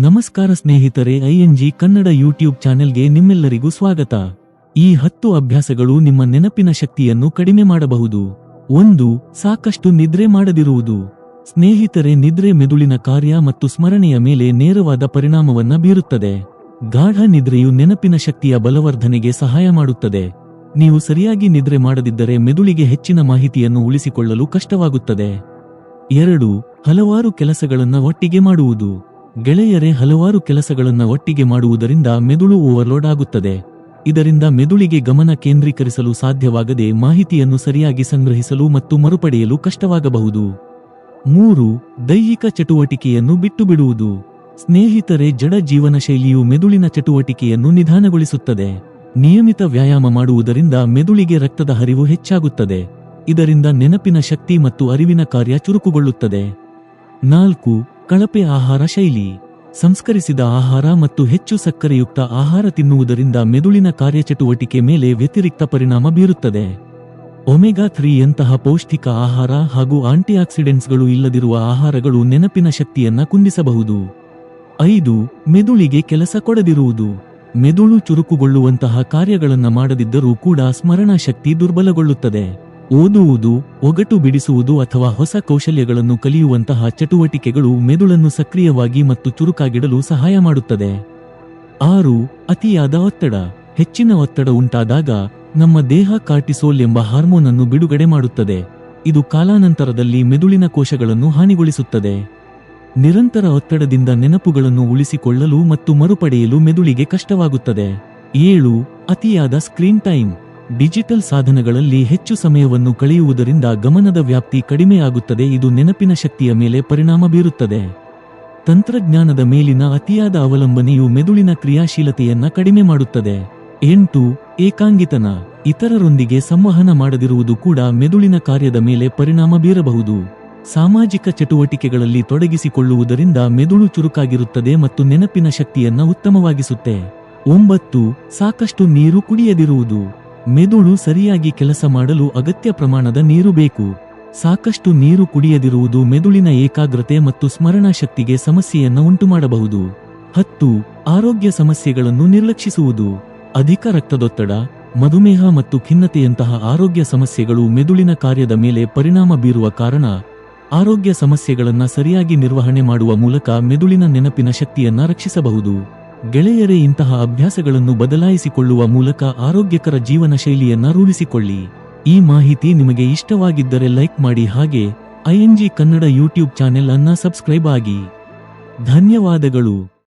ನಮಸ್ಕಾರ ಸ್ನೇಹಿತರೆ ING Kannada YouTube ಚಾನೆಲ್ಗೆ ನಿಮ್ಮೆಲ್ಲರಿಗೂ ಸ್ವಾಗತ. ಈ ಹತ್ತು ಅಭ್ಯಾಸಗಳು ನಿಮ್ಮ ನೆನಪಿನ ಶಕ್ತಿಯನ್ನು ಕಡಿಮೆ ಮಾಡಬಹುದು. ಒಂದು, ಸಾಕಷ್ಟು ನಿದ್ರೆ ಮಾಡದಿರುವುದು. ಸ್ನೇಹಿತರೆ, ನಿದ್ರೆ ಮೆದುಳಿನ ಕಾರ್ಯ ಮತ್ತು ಸ್ಮರಣೆಯ ಮೇಲೆ ನೇರವಾದ ಪರಿಣಾಮವನ್ನ ಬೀರುತ್ತದೆ. ಗಾಢ ನಿದ್ರೆಯು ನೆನಪಿನ ಶಕ್ತಿಯ ಬಲವರ್ಧನೆಗೆ ಸಹಾಯ ಮಾಡುತ್ತದೆ. ನೀವು ಸರಿಯಾಗಿ ನಿದ್ರೆ ಮಾಡದಿದ್ದರೆ ಮೆದುಳಿಗೆ ಹೆಚ್ಚಿನ ಮಾಹಿತಿಯನ್ನು ಉಳಿಸಿಕೊಳ್ಳಲು ಕಷ್ಟವಾಗುತ್ತದೆ. ಎರಡು, ಹಲವಾರು ಕೆಲಸಗಳನ್ನು ಒಟ್ಟಿಗೆ ಮಾಡುವುದು. ಗೆಳೆಯರೇ ಹಲವಾರು ಕೆಲಸಗಳನ್ನು ಒಟ್ಟಿಗೆ ಮಾಡುವುದರಿಂದ ಮೆದುಳು ಓವರ್ಲೋಡ್ ಆಗುತ್ತದೆ. ಇದರಿಂದ ಮೆದುಳಿಗೆ ಗಮನ ಕೇಂದ್ರೀಕರಿಸಲು ಸಾಧ್ಯವಾಗದೆ ಮಾಹಿತಿಯನ್ನು ಸರಿಯಾಗಿ ಸಂಗ್ರಹಿಸಲು ಮತ್ತು ಮರುಪಡೆಯಲು ಕಷ್ಟವಾಗಬಹುದು. ಮೂರು, ದೈಹಿಕ ಚಟುವಟಿಕೆಯನ್ನು ಬಿಟ್ಟು ಬಿಡುವುದು ಸ್ನೇಹಿತರೆ, ಜಡ ಜೀವನ ಶೈಲಿಯು ಮೆದುಳಿನ ಚಟುವಟಿಕೆಯನ್ನು ನಿಧಾನಗೊಳಿಸುತ್ತದೆ. ನಿಯಮಿತ ವ್ಯಾಯಾಮ ಮಾಡುವುದರಿಂದ ಮೆದುಳಿಗೆ ರಕ್ತದ ಹರಿವು ಹೆಚ್ಚಾಗುತ್ತದೆ. ಇದರಿಂದ ನೆನಪಿನ ಶಕ್ತಿ ಮತ್ತು ಅರಿವಿನ ಕಾರ್ಯ ಚುರುಕುಗೊಳ್ಳುತ್ತದೆ. ನಾಲ್ಕು ಕಳಪೆ ಆಹಾರ ಶೈಲಿ, ಸಂಸ್ಕರಿಸಿದ ಆಹಾರ ಮತ್ತು ಹೆಚ್ಚು ಸಕ್ಕರೆಯುಕ್ತ ಆಹಾರ ತಿನ್ನುವುದರಿಂದ ಮೆದುಳಿನ ಕಾರ್ಯಚಟುವಟಿಕೆ ಮೇಲೆ ವ್ಯತಿರಿಕ್ತ ಪರಿಣಾಮ ಬೀರುತ್ತದೆ. ಒಮೆಗಾ ಥ್ರೀಯಂತಹ ಪೌಷ್ಟಿಕ ಆಹಾರ ಹಾಗೂ ಆಂಟಿಆಕ್ಸಿಡೆಂಟ್ಸ್ಗಳು ಇಲ್ಲದಿರುವ ಆಹಾರಗಳು ನೆನಪಿನ ಶಕ್ತಿಯನ್ನ ಕುಂದಿಸಬಹುದು. ಐದು, ಮೆದುಳಿಗೆ ಕೆಲಸ ಕೊಡದಿರುವುದು. ಮೆದುಳು ಚುರುಕುಗೊಳ್ಳುವಂತಹ ಕಾರ್ಯಗಳನ್ನು ಮಾಡದಿದ್ದರೂ ಕೂಡ ಸ್ಮರಣಾ ಶಕ್ತಿ ದುರ್ಬಲಗೊಳ್ಳುತ್ತದೆ. ಓದುವುದು, ಒಗಟು ಬಿಡಿಸುವುದು ಅಥವಾ ಹೊಸ ಕೌಶಲ್ಯಗಳನ್ನು ಕಲಿಯುವಂತಹ ಚಟುವಟಿಕೆಗಳು ಮೆದುಳನ್ನು ಸಕ್ರಿಯವಾಗಿ ಮತ್ತು ಚುರುಕಾಗಿಡಲು ಸಹಾಯ ಮಾಡುತ್ತದೆ. ಆರು, ಅತಿಯಾದ ಒತ್ತಡ. ಹೆಚ್ಚಿನ ಒತ್ತಡ ಉಂಟಾದಾಗ ನಮ್ಮ ದೇಹ ಕಾರ್ಟಿಸೋಲ್ ಎಂಬ ಹಾರ್ಮೋನ್ ಅನ್ನು ಬಿಡುಗಡೆ ಮಾಡುತ್ತದೆ. ಇದು ಕಾಲಾನಂತರದಲ್ಲಿ ಮೆದುಳಿನ ಕೋಶಗಳನ್ನು ಹಾನಿಗೊಳಿಸುತ್ತದೆ. ನಿರಂತರ ಒತ್ತಡದಿಂದ ನೆನಪುಗಳನ್ನು ಉಳಿಸಿಕೊಳ್ಳಲು ಮತ್ತು ಮರುಪಡೆಯಲು ಮೆದುಳಿಗೆ ಕಷ್ಟವಾಗುತ್ತದೆ. ಏಳು, ಅತಿಯಾದ ಸ್ಕ್ರೀನ್ ಟೈಮ್. ಡಿಜಿಟಲ್ ಸಾಧನಗಳಲ್ಲಿ ಹೆಚ್ಚು ಸಮಯವನ್ನು ಕಳೆಯುವುದರಿಂದ ಗಮನದ ವ್ಯಾಪ್ತಿ ಕಡಿಮೆಯಾಗುತ್ತದೆ. ಇದು ನೆನಪಿನ ಶಕ್ತಿಯ ಮೇಲೆ ಪರಿಣಾಮ ಬೀರುತ್ತದೆ. ತಂತ್ರಜ್ಞಾನದ ಮೇಲಿನ ಅತಿಯಾದ ಅವಲಂಬನೆಯು ಮೆದುಳಿನ ಕ್ರಿಯಾಶೀಲತೆಯನ್ನ ಕಡಿಮೆ ಮಾಡುತ್ತದೆ. ಎಂಟು, ಏಕಾಂಗಿತನ, ಇತರರೊಂದಿಗೆ ಸಂವಹನ ಮಾಡದಿರುವುದು ಕೂಡ ಮೆದುಳಿನ ಕಾರ್ಯದ ಮೇಲೆ ಪರಿಣಾಮ ಬೀರಬಹುದು. ಸಾಮಾಜಿಕ ಚಟುವಟಿಕೆಗಳಲ್ಲಿ ತೊಡಗಿಸಿಕೊಳ್ಳುವುದರಿಂದ ಮೆದುಳು ಚುರುಕಾಗಿರುತ್ತದೆ ಮತ್ತು ನೆನಪಿನ ಶಕ್ತಿಯನ್ನ ಉತ್ತಮವಾಗಿಸುತ್ತೆ. ಒಂಬತ್ತು, ಸಾಕಷ್ಟು ನೀರು ಕುಡಿಯದಿರುವುದು. ಮೆದುಳು ಸರಿಯಾಗಿ ಕೆಲಸ ಮಾಡಲು ಅಗತ್ಯ ಪ್ರಮಾಣದ ನೀರು ಬೇಕು. ಸಾಕಷ್ಟು ನೀರು ಕುಡಿಯದಿರುವುದು ಮೆದುಳಿನ ಏಕಾಗ್ರತೆ ಮತ್ತು ಸ್ಮರಣಾ ಶಕ್ತಿಗೆ ಸಮಸ್ಯೆಯನ್ನು ಉಂಟುಮಾಡಬಹುದು. ಹತ್ತು, ಆರೋಗ್ಯ ಸಮಸ್ಯೆಗಳನ್ನು ನಿರ್ಲಕ್ಷಿಸುವುದು. ಅಧಿಕ ರಕ್ತದೊತ್ತಡ, ಮಧುಮೇಹ ಮತ್ತು ಖಿನ್ನತೆಯಂತಹ ಆರೋಗ್ಯ ಸಮಸ್ಯೆಗಳು ಮೆದುಳಿನ ಕಾರ್ಯದ ಮೇಲೆ ಪರಿಣಾಮ ಬೀರುವ ಕಾರಣ, ಆರೋಗ್ಯ ಸಮಸ್ಯೆಗಳನ್ನು ಸರಿಯಾಗಿ ನಿರ್ವಹಣೆ ಮಾಡುವ ಮೂಲಕ ಮೆದುಳಿನ ನೆನಪಿನ ಶಕ್ತಿಯನ್ನು ರಕ್ಷಿಸಬಹುದು. ಗೆಳೆಯರೇ, ಇಂತಹ ಅಭ್ಯಾಸಗಳನ್ನು ಬದಲಾಯಿಸಿಕೊಳ್ಳುವ ಮೂಲಕ ಆರೋಗ್ಯಕರ ಜೀವನ ಶೈಲಿಯನ್ನ ರೂಢಿಸಿಕೊಳ್ಳಿ. ಈ ಮಾಹಿತಿ ನಿಮಗೆ ಇಷ್ಟವಾಗಿದ್ದರೆ ಲೈಕ್ ಮಾಡಿ ಹಾಗೆ ಐಎನ್ಜಿ ಕನ್ನಡ ಯೂಟ್ಯೂಬ್ ಚಾನೆಲ್ ಅನ್ನ ಸಬ್ಸ್ಕ್ರೈಬ್ ಆಗಿ. ಧನ್ಯವಾದಗಳು.